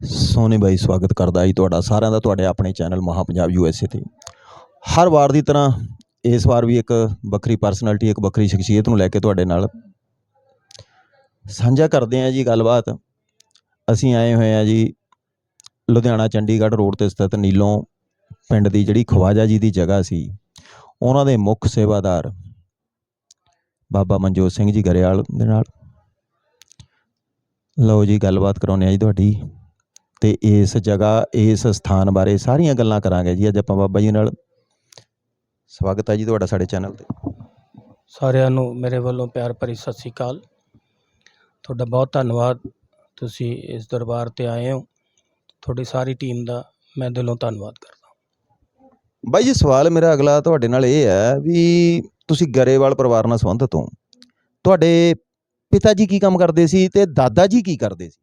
ਸੋਨੀ ਬਾਈ ਸਵਾਗਤ ਕਰਦਾ ਜੀ ਤੁਹਾਡਾ, ਸਾਰਿਆਂ ਦਾ ਤੁਹਾਡੇ ਆਪਣੇ ਚੈਨਲ ਮਹਾ ਪੰਜਾਬ ਯੂਐਸਏ ਤੇ। ਹਰ ਵਾਰ ਦੀ ਤਰ੍ਹਾਂ ਇਸ ਵਾਰ ਵੀ ਇੱਕ ਵੱਖਰੀ ਪਰਸਨੈਲਿਟੀ ਇੱਕ ਵੱਖਰੀ ਸ਼ਖਸੀਅਤ ਨੂੰ ਲੈ ਕੇ ਤੁਹਾਡੇ ਨਾਲ ਸਾਂਝਾ ਕਰਦੇ ਹਾਂ ਜੀ ਗੱਲਬਾਤ। ਅਸੀਂ ਆਏ ਹੋਏ ਹਾਂ ਜੀ ਲੁਧਿਆਣਾ ਚੰਡੀਗੜ੍ਹ ਰੋਡ ਤੇ ਸਥਿਤ ਨੀਲੋਂ ਪਿੰਡ ਦੀ ਜਿਹੜੀ ਖਵਾਜਾ ਜੀ ਦੀ ਜਗ੍ਹਾ ਸੀ। ਉਹਨਾਂ ਦੇ ਮੁੱਖ ਸੇਵਾਦਾਰ ਬਾਬਾ ਮਨਜੋਤ ਸਿੰਘ ਜੀ ਗਰੇਵਾਲ ਦੇ ਨਾਲ। ਲਓ ਜੀ ਗੱਲਬਾਤ ਕਰਾਉਂਦੇ ਆ ਜੀ ਤੁਹਾਡੀ। ਤੇ ਇਸ ਜਗ੍ਹਾ ਇਸ ਸਥਾਨ ਬਾਰੇ ਸਾਰੀਆਂ ਗੱਲਾਂ ਕਰਾਂਗੇ ਜੀ ਅੱਜ ਆਪਾਂ ਬਾਬਾ ਜੀ ਨਾਲ। ਸਵਾਗਤ ਹੈ ਜੀ ਤੁਹਾਡਾ ਸਾਡੇ ਚੈਨਲ ਤੇ। ਸਾਰਿਆਂ ਨੂੰ ਮੇਰੇ ਵੱਲੋਂ ਪਿਆਰ ਭਰੀ ਸਤਿ ਸ੍ਰੀ ਅਕਾਲ। ਤੁਹਾਡਾ ਬਹੁਤ ਧੰਨਵਾਦ ਤੁਸੀਂ ਇਸ ਦਰਬਾਰ ਤੇ ਆਏ ਹੋ। ਤੁਹਾਡੀ ਸਾਰੀ ਟੀਮ ਦਾ ਮੈਂ ਦਿਲੋਂ ਧੰਨਵਾਦ ਕਰਦਾ ਬਾਈ ਜੀ ਸਵਾਲ ਮੇਰਾ ਅਗਲਾ ਤੁਹਾਡੇ ਨਾਲ ਇਹ ਹੈ ਵੀ ਤੁਸੀਂ ਗਰੇਵਾਲ ਪਰਿਵਾਰ ਨਾਲ ਸੰਬੰਧਿਤ ਹੋ। ਤੁਹਾਡੇ ਪਿਤਾ ਜੀ ਕੀ ਕੰਮ ਕਰਦੇ ਸੀ ਤੇ ਦਾਦਾ ਜੀ ਕੀ ਕਰਦੇ ਸੀ?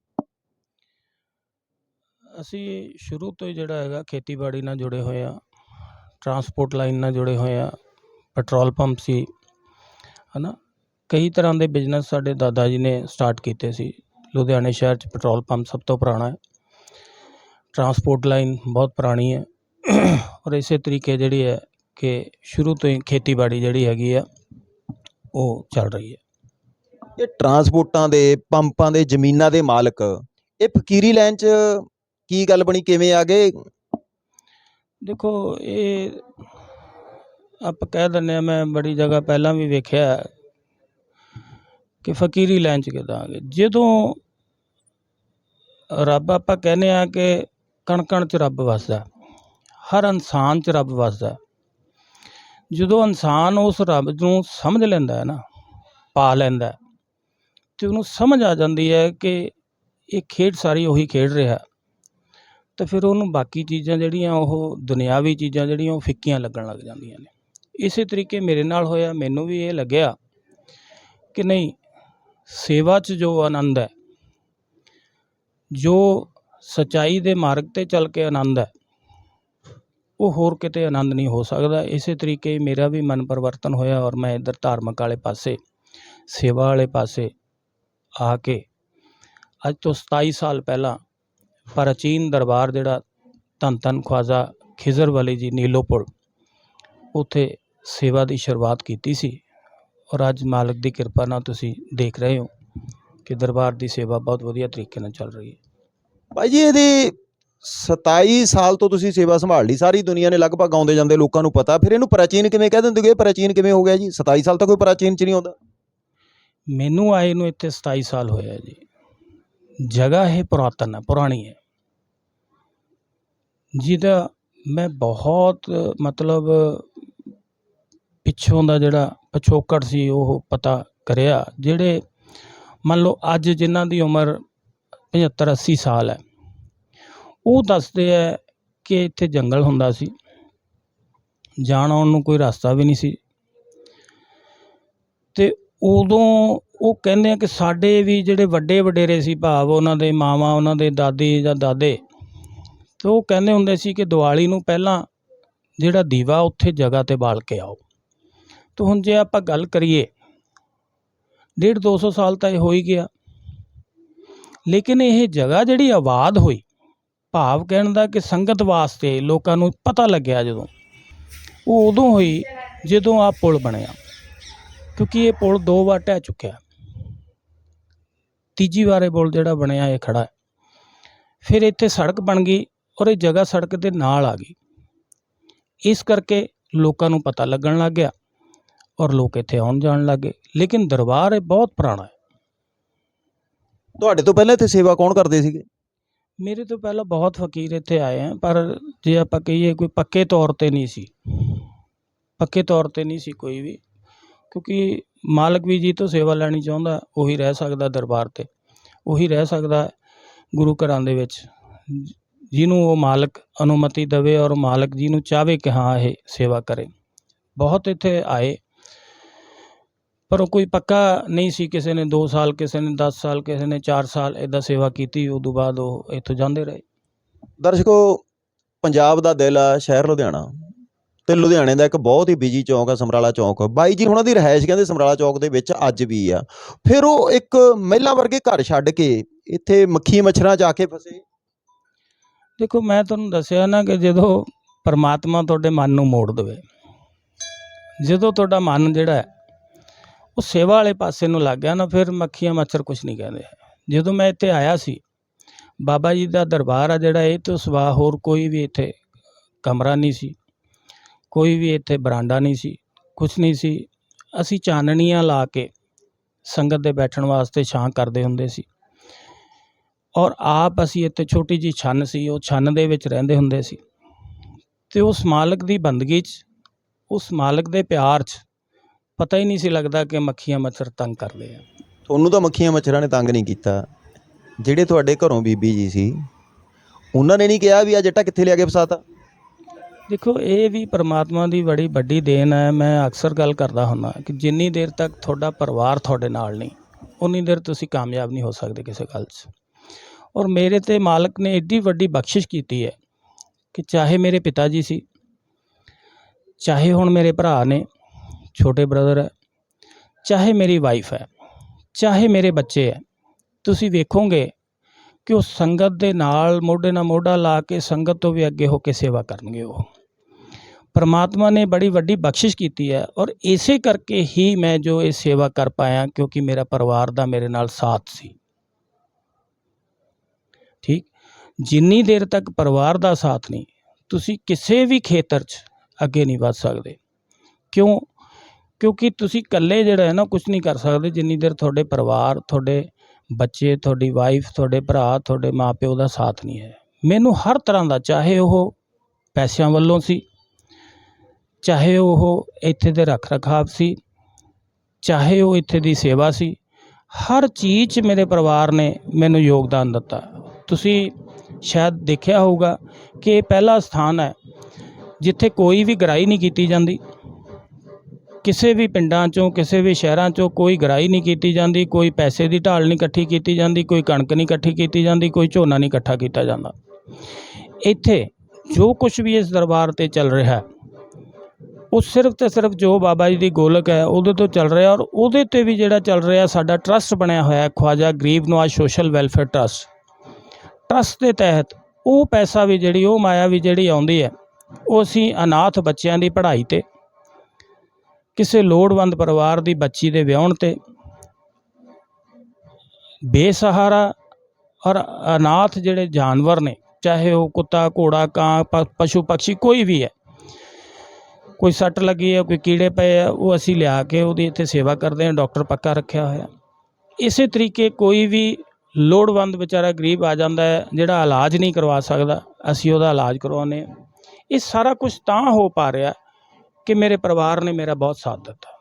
ਅਸੀਂ ਸ਼ੁਰੂ ਤੋਂ ਹੀ ਜਿਹੜਾ ਹੈਗਾ ਖੇਤੀਬਾੜੀ ਨਾਲ ਜੁੜੇ ਹੋਏ ਹਾਂ ਟਰਾਂਸਪੋਰਟ ਲਾਈਨ ਨਾਲ ਜੁੜੇ ਹੋਏ ਹਾਂ ਪੈਟਰੋਲ ਪੰਪ ਸੀ ਹੈ ਨਾ ਕਈ ਤਰ੍ਹਾਂ ਦੇ ਬਿਜ਼ਨਸ ਸਾਡੇ ਦਾਦਾ ਜੀ ਨੇ ਸਟਾਰਟ ਕੀਤੇ ਸੀ। ਲੁਧਿਆਣੇ ਸ਼ਹਿਰ 'ਚ ਪੈਟਰੋਲ ਪੰਪ ਸਭ ਤੋਂ ਪੁਰਾਣਾ ਹੈ। ਟਰਾਂਸਪੋਰਟ ਲਾਈਨ ਬਹੁਤ ਪੁਰਾਣੀ ਹੈ। ਔਰ ਇਸੇ ਤਰੀਕੇ ਜਿਹੜੀ ਹੈ ਕਿ ਸ਼ੁਰੂ ਤੋਂ ਹੀ ਖੇਤੀਬਾੜੀ ਜਿਹੜੀ ਹੈਗੀ ਆ ਉਹ ਚੱਲ ਰਹੀ ਹੈ। ਇਹ ਟਰਾਂਸਪੋਰਟਾਂ ਦੇ ਪੰਪਾਂ ਦੇ, ਜ਼ਮੀਨਾਂ ਦੇ ਮਾਲਕ, ਇਹ ਫਕੀਰੀ ਲਾਈਨ 'ਚ ਕੀ ਗੱਲ ਬਣੀ? ਕਿਵੇਂ ਆ ਗਏ? ਦੇਖੋ ਇਹ ਆਪਾਂ ਕਹਿ ਦਿੰਦੇ ਆ ਮੈਂ ਬੜੀ ਜਗ੍ਹਾ ਪਹਿਲਾਂ ਵੀ ਵੇਖਿਆ ਕਿ ਫਕੀਰੀ ਲਾਈਨ ਚ ਕਿੱਦਾਂ ਗਏ। ਜਦੋਂ ਰੱਬ ਆਪਾਂ ਕਹਿੰਦੇ ਆ ਕਿ ਕਣ ਕਣ ਚ ਰੱਬ ਵਸਦਾ ਹਰ ਇਨਸਾਨ ਚ ਰੱਬ ਵਸਦਾ ਜਦੋਂ ਇਨਸਾਨ ਉਸ ਰੱਬ ਨੂੰ ਸਮਝ ਲੈਂਦਾ ਹੈ ਨਾ ਪਾ ਲੈਂਦਾ ਹੈ, ਤੇ ਉਹਨੂੰ ਸਮਝ ਆ ਜਾਂਦੀ ਹੈ ਕਿ ਇਹ ਖੇਡ ਸਾਰੀ ਉਹੀ ਖੇਡ ਰਿਹਾ ਤੇ ਫਿਰ ਉਹਨੂੰ ਬਾਕੀ ਚੀਜ਼ਾਂ ਜਿਹੜੀਆਂ ਉਹ ਦੁਨਿਆਵੀ ਚੀਜ਼ਾਂ ਜਿਹੜੀਆਂ ਉਹ ਫਿੱਕੀਆਂ ਲੱਗਣ ਲੱਗ ਜਾਂਦੀਆਂ ਨੇ। ਇਸੇ ਤਰੀਕੇ ਮੇਰੇ ਨਾਲ ਹੋਇਆ, ਮੈਨੂੰ ਵੀ ਇਹ ਲੱਗਿਆ ਕਿ ਨਹੀਂ, ਸੇਵਾ 'ਚ ਜੋ ਆਨੰਦ ਹੈ, ਜੋ ਸਚਾਈ ਦੇ ਮਾਰਗ ਤੇ ਚੱਲ ਕੇ ਆਨੰਦ ਹੈ, ਉਹ ਹੋਰ ਕਿਤੇ ਆਨੰਦ ਨਹੀਂ ਹੋ ਸਕਦਾ। ਇਸੇ ਤਰੀਕੇ ਮੇਰਾ ਵੀ ਮਨ ਪਰਿਵਰਤਨ ਹੋਇਆ ਔਰ ਮੈਂ ਇੱਧਰ ਧਾਰਮਿਕ ਵਾਲੇ ਪਾਸੇ, ਸੇਵਾ ਵਾਲੇ ਪਾਸੇ ਆ ਕੇ ਅੱਜ ਤੋਂ 27 ਸਾਲ ਪਹਿਲਾਂ ਪ੍ਰਾਚੀਨ ਦਰਬਾਰ ਜਿਹੜਾ ਧੰਨ ਧੰਨ ਖਵਾਜਾ ਖਿਜ਼ਰ ਵਾਲੀ ਜੀ ਨੀਲੋਪੁਰ ਉੱਥੇ ਸੇਵਾ ਦੀ ਸ਼ੁਰੂਆਤ ਕੀਤੀ ਸੀ। ਔਰ ਅੱਜ ਮਾਲਕ ਦੀ ਕਿਰਪਾ ਨਾਲ ਤੁਸੀਂ ਦੇਖ ਰਹੇ ਹੋ ਕਿ ਦਰਬਾਰ ਦੀ ਸੇਵਾ ਬਹੁਤ ਵਧੀਆ ਤਰੀਕੇ ਨਾਲ ਚੱਲ ਰਹੀ ਹੈ। ਭਾਈ ਜੀ ਇਹਦੀ 27 ਸਾਲ ਤੋਂ ਤੁਸੀਂ ਸੇਵਾ ਸੰਭਾਲ ਲਈ। ਸਾਰੀ ਦੁਨੀਆ ਨੇ ਲਗਭਗ ਆਉਂਦੇ ਜਾਂਦੇ ਲੋਕਾਂ ਨੂੰ ਪਤਾ। ਫਿਰ ਇਹਨੂੰ ਪ੍ਰਾਚੀਨ ਕਿਵੇਂ ਕਹਿ ਦਿੰਦੇ ਹੋ ਪ੍ਰਾਚੀਨ ਕਿਵੇਂ ਹੋ ਗਿਆ ਜੀ? 27 ਸਾਲ ਤਾਂ ਕੋਈ ਪ੍ਰਾਚੀਨ ਚ ਨਹੀਂ ਆਉਂਦਾ। ਮੈਨੂੰ ਆਏ ਨੂੰ ਇੱਥੇ 27 ਸਾਲ ਹੋਇਆ ਜੀ। ਜਗ੍ਹਾ ਇਹ ਪੁਰਾਤਨ ਹੈ, ਪੁਰਾਣੀ ਹੈ। ਜਿਹਦਾ ਮੈਂ ਬਹੁਤ, ਮਤਲਬ ਪਿੱਛੋਂ ਦਾ ਜਿਹੜਾ ਪਿਛੋਕੜ ਸੀ, ਉਹ ਪਤਾ ਕਰਿਆ, ਜਿਹੜੇ ਮੰਨ ਲਓ ਅੱਜ ਜਿਨ੍ਹਾਂ ਦੀ ਉਮਰ 75 80 ਸਾਲ ਹੈ, ਉਹ ਦੱਸਦੇ ਹੈ ਕਿ ਇੱਥੇ ਜੰਗਲ ਹੁੰਦਾ ਸੀ, ਜਾਣ ਆਉਣ ਨੂੰ ਕੋਈ ਰਸਤਾ ਵੀ ਨਹੀਂ ਸੀ। ਤੇ ਉਦੋਂ ਉਹ ਕਹਿੰਦੇ ਆ ਕਿ ਸਾਡੇ ਵੀ ਜਿਹੜੇ ਵੱਡੇ ਵਡੇਰੇ ਸੀ ਭਾਵ, ਉਹਨਾਂ ਦੇ ਮਾਵਾਂ, ਉਹਨਾਂ ਦੇ ਦਾਦੀ ਜਾਂ ਦਾਦੇ, ਤੇ ਉਹ ਕਹਿੰਦੇ ਹੁੰਦੇ ਸੀ ਕਿ ਦੀਵਾਲੀ ਨੂੰ ਪਹਿਲਾਂ ਜਿਹੜਾ ਦੀਵਾ ਉੱਥੇ ਜਗ੍ਹਾ ਤੇ ਬਾਲ ਕੇ ਆਓ। ਤੇ ਹੁਣ ਜੇ ਆਪਾਂ ਗੱਲ ਕਰੀਏ, ਡੇਢ 200 ਸਾਲ ਤਾਂ ਇਹ ਹੋ ਹੀ ਗਿਆ। ਲੇਕਿਨ ਇਹ ਜਗ੍ਹਾ ਜਿਹੜੀ ਆਬਾਦ ਹੋਈ, ਭਾਵ ਕਹਿਣ ਦਾ ਕਿ ਸੰਗਤ ਵਾਸਤੇ ਲੋਕਾਂ ਨੂੰ ਪਤਾ ਲੱਗਿਆ ਜਦੋਂ, ਉਹ ਉਦੋਂ ਹੋਈ ਜਦੋਂ ਆ ਪੁਲ ਬਣਿਆ। ਕਿਉਂਕਿ ਇਹ ਪੁਲ ਦੋ ਵਾਰ ਢਹਿ ਚੁੱਕਿਆ। ਤੀਜੀ ਵਾਰ ਇਹ ਪੁਲ ਜਿਹੜਾ ਬਣਿਆ ਇਹ ਖੜਾ ਹੈ। ਫਿਰ ਇੱਥੇ ਸੜਕ ਬਣ ਗਈ ਔਰ ਇਹ ਜਗ੍ਹਾ ਸੜਕ ਦੇ ਨਾਲ ਆ ਗਈ। ਇਸ ਕਰਕੇ ਲੋਕਾਂ ਨੂੰ ਪਤਾ ਲੱਗਣ ਲੱਗ ਗਿਆ ਔਰ ਲੋਕ ਇੱਥੇ ਆਉਣ ਜਾਣ ਲੱਗੇ ਲੇਕਿਨ ਦਰਬਾਰ ਇਹ ਬਹੁਤ ਪੁਰਾਣਾ ਹੈ। ਤੁਹਾਡੇ ਤੋਂ ਪਹਿਲਾਂ ਇੱਥੇ ਸੇਵਾ ਕੌਣ ਕਰਦੇ ਸੀਗੇ? ਮੇਰੇ ਤੋਂ ਪਹਿਲਾਂ ਬਹੁਤ ਫਕੀਰ ਇੱਥੇ ਆਏ ਆ ਪਰ ਜੇ ਆਪਾਂ ਕਹੀਏ ਕੋਈ ਪੱਕੇ ਤੌਰ ਤੇ ਨਹੀਂ ਸੀ। ਪੱਕੇ ਤੌਰ ਤੇ ਨਹੀਂ ਸੀ ਕੋਈ ਵੀ ਕਿਉਂਕਿ ਮਾਲਕ ਵੀ ਜੀ ਤੋਂ ਸੇਵਾ ਲੈਣੀ ਚਾਹੁੰਦਾ ਉਹੀ ਰਹਿ ਸਕਦਾ ਦਰਬਾਰ ਤੇ। ਉਹੀ ਰਹਿ ਸਕਦਾ ਗੁਰੂ ਘਰਾਂ ਦੇ ਵਿੱਚ। ਜਿਹਨੂੰ ਉਹ ਮਾਲਕ ਅਨੁਮਤੀ ਦੇਵੇ ਔਰ ਮਾਲਕ ਜੀ ਨੂੰ ਚਾਹਵੇ ਕਿ ਹਾਂ, ਇਹ ਸੇਵਾ ਕਰੇ। ਬਹੁਤ ਇੱਥੇ ਆਏ। ਪਰ ਉਹ ਕੋਈ ਪੱਕਾ ਨਹੀਂ ਸੀ। ਕਿਸੇ ਨੇ 2 ਸਾਲ, ਕਿਸੇ ਨੇ 10 ਸਾਲ, ਕਿਸੇ ਨੇ 4 ਸਾਲ ਇਦਾਂ ਸੇਵਾ ਕੀਤੀ, ਉਦੋਂ ਬਾਅਦ ਉਹ ਇੱਥੋਂ ਜਾਂਦੇ ਰਹੇ। ਦਰਸ਼ਕੋ, ਪੰਜਾਬ ਦਾ ਦਿਲ ਆ, ਸ਼ਹਿਰ ਲੁਧਿਆਣਾ। ਤੇ ਲੁਧਿਆਣੇ ਦਾ ਇੱਕ ਬਹੁਤ ਹੀ ਬਿਜ਼ੀ ਚੌਂਕ ਆ, ਸਮਰਾਲਾ ਚੌਂਕ। ਬਾਈ ਜੀ ਉਹਨਾਂ ਦੀ ਰਹਿائش ਕਹਿੰਦੇ ਸਮਰਾਲਾ ਚੌਂਕ ਦੇ ਵਿੱਚ ਅੱਜ ਵੀ ਆ। ਫਿਰ ਉਹ ਇੱਕ ਮਹਿਲਾ ਵਰਗੇ ਘਰ ਛੱਡ ਕੇ ਇੱਥੇ ਮੱਖੀ ਮੱਛਰਾਂ ਜਾ ਕੇ ਫਸੇ। ਦੇਖੋ, ਮੈਂ ਤੁਹਾਨੂੰ ਦੱਸਿਆ ਨਾ ਕਿ ਜਦੋਂ ਪਰਮਾਤਮਾ ਤੁਹਾਡੇ ਮਨ ਨੂੰ ਮੋੜ ਦੇਵੇ, ਜਦੋਂ ਤੁਹਾਡਾ ਮਨ ਜਿਹੜਾ ਹੈ, ਉਹ ਸੇਵਾ ਵਾਲੇ ਪਾਸੇ ਨੂੰ ਲੱਗ ਗਿਆ ਨਾ, ਫਿਰ ਮੱਖੀਆਂ ਮੱਛਰ ਕੁਝ ਨਹੀਂ ਕਹਿੰਦੇ। ਜਦੋਂ ਮੈਂ ਇੱਥੇ ਆਇਆ ਸੀ, ਬਾਬਾ ਜੀ ਦਾ ਦਰਬਾਰ ਆ ਜਿਹੜਾ, ਇਹ ਤੋਂ ਸਵਾ ਹੋਰ ਕੋਈ ਵੀ ਇੱਥੇ ਕਮਰਾ ਨਹੀਂ ਸੀ। ਕੋਈ ਵੀ ਇੱਥੇ ਬਰਾਂਡਾ ਨਹੀਂ ਸੀ, ਕੁਛ ਨਹੀਂ ਸੀ। ਅਸੀਂ ਚਾਨਣੀਆਂ ਲਾ ਕੇ ਸੰਗਤ ਦੇ ਬੈਠਣ ਵਾਸਤੇ ਛਾਂ ਕਰਦੇ ਹੁੰਦੇ ਸੀ। ਔਰ ਆਪ ਅਸੀਂ ਇੱਥੇ ਛੋਟੀ ਜੀ ਛੰਨ ਸੀ, ਉਹ ਛੰਨ ਦੇ ਵਿੱਚ ਰਹਿੰਦੇ ਹੁੰਦੇ ਸੀ। ਤੇ ਉਸ ਮਾਲਕ ਦੀ ਬੰਦਗੀ 'ਚ, ਉਸ ਮਾਲਕ ਦੇ ਪਿਆਰ 'ਚ ਪਤਾ ਹੀ ਨਹੀਂ ਸੀ ਲੱਗਦਾ ਕਿ ਮੱਖੀਆਂ ਮੱਛਰ ਤੰਗ ਕਰਦੇ ਆ। ਤੁਹਾਨੂੰ ਤਾਂ ਮੱਖੀਆਂ ਮੱਛਰਾਂ ਨੇ ਤੰਗ ਨਹੀਂ ਕੀਤਾ। ਜਿਹੜੇ ਤੁਹਾਡੇ ਘਰੋਂ ਬੀਬੀ ਜੀ ਸੀ, ਉਹਨਾਂ ਨੇ ਨਹੀਂ ਕਿਹਾ ਵੀ ਆ ਜੱਟਾ ਕਿੱਥੇ ਲਿਆ ਕੇ ਫਸਾਤਾ? ਦੇਖੋ, ਇਹ ਵੀ ਪਰਮਾਤਮਾ ਦੀ ਬੜੀ ਵੱਡੀ ਦੇਣ ਹੈ। ਮੈਂ ਅਕਸਰ ਗੱਲ ਕਰਦਾ ਹੁੰਦਾ ਕਿ ਜਿੰਨੀ ਦੇਰ ਤੱਕ ਤੁਹਾਡਾ ਪਰਿਵਾਰ ਤੁਹਾਡੇ ਨਾਲ ਨਹੀਂ, ਉਨੀ ਦੇਰ ਤੁਸੀਂ ਕਾਮਯਾਬ ਨਹੀਂ ਹੋ ਸਕਦੇ ਕਿਸੇ ਗੱਲ 'ਚ। ਔਰ ਮੇਰੇ ਤੇ ਮਾਲਕ ਨੇ ਏਡੀ ਵੱਡੀ ਬਖਸ਼ਿਸ਼ ਕੀਤੀ ਹੈ ਕਿ ਚਾਹੇ ਮੇਰੇ ਪਿਤਾ ਜੀ ਸੀ, ਚਾਹੇ ਹੁਣ ਮੇਰੇ ਭਰਾ ਨੇ, ਛੋਟੇ ਬ੍ਰਦਰ ਹੈ, ਚਾਹੇ ਮੇਰੀ ਵਾਈਫ ਹੈ, ਚਾਹੇ ਮੇਰੇ ਬੱਚੇ ਹੈ, ਤੁਸੀਂ ਵੇਖੋਗੇ ਕਿ ਉਹ ਸੰਗਤ ਦੇ ਨਾਲ ਮੋਢੇ ਨਾਲ ਮੋਢਾ ਲਾ ਕੇ ਸੰਗਤ ਤੋਂ ਵੀ ਅੱਗੇ ਹੋ ਕੇ ਸੇਵਾ ਕਰਨਗੇ ਉਹ। ਪਰਮਾਤਮਾ ਨੇ ਬੜੀ ਵੱਡੀ ਬਖਸ਼ਿਸ਼ ਕੀਤੀ ਹੈ ਔਰ ਇਸੇ ਕਰਕੇ ਹੀ ਮੈਂ ਜੋ ਇਹ ਸੇਵਾ ਕਰ ਪਾਇਆ ਕਿਉਂਕਿ ਮੇਰਾ ਪਰਿਵਾਰ ਦਾ ਮੇਰੇ ਨਾਲ ਸਾਥ ਸੀ। ਠੀਕ? ਜਿੰਨੀ ਦੇਰ ਤੱਕ ਪਰਿਵਾਰ ਦਾ ਸਾਥ ਨਹੀਂ, ਤੁਸੀਂ ਕਿਸੇ ਵੀ ਖੇਤਰ 'ਚ ਅੱਗੇ ਨਹੀਂ ਵੱਧ ਸਕਦੇ। ਕਿਉਂ? ਕਿਉਂਕਿ ਤੁਸੀਂ ਇਕੱਲੇ ਜਿਹੜਾ ਹੈ ਨਾ ਕੁਝ ਨਹੀਂ ਕਰ ਸਕਦੇ। ਜਿੰਨੀ ਦੇਰ ਤੁਹਾਡੇ ਪਰਿਵਾਰ, ਤੁਹਾਡੇ ਬੱਚੇ, ਤੁਹਾਡੀ ਵਾਈਫ ਤੁਹਾਡੇ ਭਰਾ, ਤੁਹਾਡੇ ਮਾਪਿਓ ਦਾ ਸਾਥ ਨਹੀਂ ਹੈ। ਮੈਨੂੰ ਹਰ ਤਰ੍ਹਾਂ ਦਾ ਚਾਹੇ ਉਹ ਪੈਸਿਆਂ ਵੱਲੋਂ ਸੀ ਚਾਹੇ ਉਹ ਇੱਥੇ ਦੇ ਰੱਖ ਰਖਾਵ ਸੀ, ਚਾਹੇ ਉਹ ਇੱਥੇ ਦੀ ਸੇਵਾ ਸੀ, ਹਰ ਚੀਜ਼ 'ਚ ਮੇਰੇ ਪਰਿਵਾਰ ਨੇ ਮੈਨੂੰ ਯੋਗਦਾਨ ਦਿੱਤਾ। ਤੁਸੀਂ ਸ਼ਾਇਦ ਦੇਖਿਆ ਹੋਊਗਾ ਕਿ ਇਹ ਪਹਿਲਾ ਸਥਾਨ ਹੈ ਜਿੱਥੇ ਕੋਈ ਵੀ ਗਰਾਈ ਨਹੀਂ ਕੀਤੀ ਜਾਂਦੀ। ਕਿਸੇ ਵੀ ਪਿੰਡਾਂ ਚੋਂ, ਕਿਸੇ ਵੀ ਸ਼ਹਿਰਾਂ ਚੋਂ ਕੋਈ ਗਰਾਈ ਨਹੀਂ ਕੀਤੀ ਜਾਂਦੀ, ਕੋਈ ਪੈਸੇ ਦੀ ਢਾਲ ਨਹੀਂ ਇਕੱਠੀ ਕੀਤੀ ਜਾਂਦੀ, ਕੋਈ ਕਣਕ ਨਹੀਂ ਇਕੱਠੀ ਕੀਤੀ ਜਾਂਦੀ, ਕੋਈ ਝੋਨਾ ਨਹੀਂ ਇਕੱਠਾ ਕੀਤਾ ਜਾਂਦਾ। ਇੱਥੇ ਜੋ ਕੁਝ ਵੀ ਇਸ ਦਰਬਾਰ ਤੇ ਚੱਲ ਰਿਹਾ ਹੈ ਉਹ ਸਿਰਫ ਤੇ ਸਿਰਫ ਜੋ ਬਾਬਾ ਜੀ ਦੀ ਗੋਲਕ ਹੈ, ਉਹਦੇ ਤੋਂ ਚੱਲ ਰਿਹਾ ਔਰ ਉਹਦੇ ਤੇ ਵੀ ਜਿਹੜਾ ਚੱਲ ਰਿਹਾ ਸਾਡਾ ਟਰਸਟ ਬਣਿਆ ਹੋਇਆ ਹੈ, Khwaja Garib Nawaz social welfare trust trust ਦੇ ਤਹਿਤ ਉਹ ਪੈਸਾ ਵੀ ਜਿਹੜੀ, ਉਹ ਮਾਇਆ ਵੀ ਜਿਹੜੀ ਆਉਂਦੀ ਹੈ, ਉਹ ਅਸੀਂ ਅਨਾਥ ਬੱਚਿਆਂ ਦੀ ਪੜ੍ਹਾਈ ਤੇ, ਕਿਸੇ ਲੋੜਵੰਦ ਪਰਿਵਾਰ ਦੀ ਬੱਚੀ ਦੇ ਵਿਆਹਣ ਤੇ, ਬੇਸਹਾਰਾ ਔਰ ਅਨਾਥ ਜਿਹੜੇ ਜਾਨਵਰ ਨੇ, ਚਾਹੇ ਉਹ ਕੁੱਤਾ, ਘੋੜਾ, ਕਾਂ ਪਸ਼ੂ ਪੰਛੀ ਕੋਈ ਵੀ ਹੈ ਕੋਈ ਸੱਟ ਲੱਗੀ ਹੈ, ਕੋਈ ਕੀੜੇ ਪਏ ਆ, ਉਹ ਅਸੀਂ ਲਿਆ ਕੇ ਉਹਦੀ ਇੱਥੇ ਸੇਵਾ ਕਰਦੇ ਹਾਂ, ਡਾਕਟਰ ਪੱਕਾ ਰੱਖਿਆ ਹੋਇਆ। ਇਸੇ ਤਰੀਕੇ ਕੋਈ ਵੀ ਲੋੜਵੰਦ ਵਿਚਾਰਾ ਗਰੀਬ ਆ ਜਾਂਦਾ ਹੈ, ਜਿਹੜਾ ਇਲਾਜ ਨਹੀਂ ਕਰਵਾ ਸਕਦਾ, ਅਸੀਂ ਉਹਦਾ ਇਲਾਜ ਕਰਵਾਉਂਦੇ ਹਾਂ। ਇਹ ਸਾਰਾ ਕੁਝ ਤਾਂ ਹੋ ਪਾ ਰਿਹਾ ਕਿ ਮੇਰੇ ਪਰਿਵਾਰ ਨੇ ਮੇਰਾ ਬਹੁਤ ਸਾਥ ਦਿੱਤਾ।